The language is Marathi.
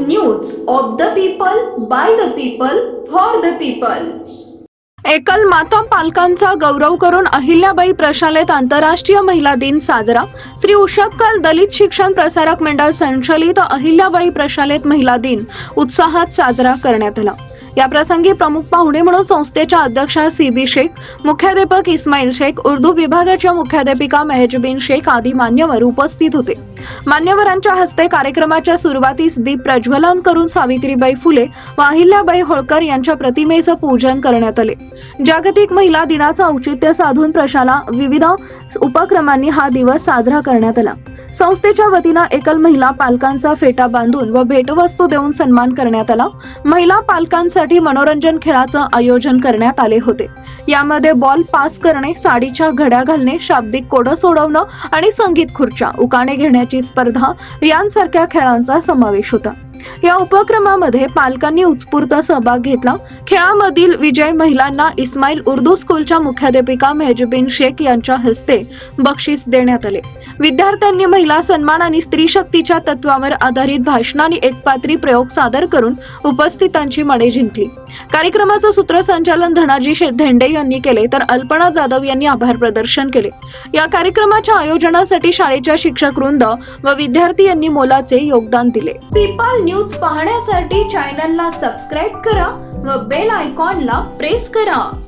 News of the people by the people for the people एकल माता पालकांचा गौरव करून अहिल्याबाई प्रशालेत आंतरराष्ट्रीय महिला दिन साजरा. श्री उषक्कल दलित शिक्षण प्रसारक मंडळ संचलित अहिल्याबाई प्रशालेत महिला दिन उत्साहात साजरा करण्यात आला. या प्रसंगी प्रमुख पाहुणे म्हणून संस्थेच्या अध्यक्षा सी बी शेख मुख्याध्यापक इस्माईल शेख उर्दू विभागाच्या मुख्याध्यापिका मेहजबीन शेख आदी मान्यवर उपस्थित होते. मान्यवरांच्या हस्ते कार्यक्रमाच्या सुरुवातीस दीप प्रज्वलन करून सावित्रीबाई फुले व अहिल्याबाई होळकर यांच्या प्रतिमेचं पूजन करण्यात आले. जागतिक महिला दिनाचं औचित्य साधून प्रशाला विविध उपक्रमांनी हा दिवस साजरा करण्यात आला. संस्थेच्या वतीनं एकल महिला पालकांचा फेटा बांधून व भेटवस्तू देऊन सन्मान करण्यात आला. महिला पालकांसाठी मनोरंजन खेळाचं आयोजन करण्यात आले होते. यामध्ये बॉल पास करणे साडीच्या घड्या घालणे शाब्दिक कोडं सोडवणं आणि संगीत खुर्च्या उकाणे घेण्याची स्पर्धा यांसारख्या खेळांचा समावेश होता. या उपक्रमामध्ये पालकांनी उत्स्फूर्त सहभाग घेतला. खेळामधील विजय महिलांना इस्माईल उर्दू स्कूलच्या मुख्याध्यापिका मेहजबीन शेख यांच्या हस्ते बक्षीस देण्यात आले. विद्यार्थ्यांनी महिला सन्मान आणि स्त्री शक्तीच्या तत्वावर आधारित भाषणाने एकपात्री प्रयोग सादर करून उपस्थितांची मने जिंकली. कार्यक्रमाचं सूत्रसंचालन धनाजी धेंडे यांनी केले तर अल्पना जाधव यांनी आभार प्रदर्शन केले. या कार्यक्रमाच्या आयोजनासाठी शाळेच्या शिक्षक वृंद व विद्यार्थी यांनी मोलाचे योगदान दिले. पीपल न्यूज पाहण्यासाठी चॅनलला सबस्क्राईब करा व बेल आयकॉनला प्रेस करा.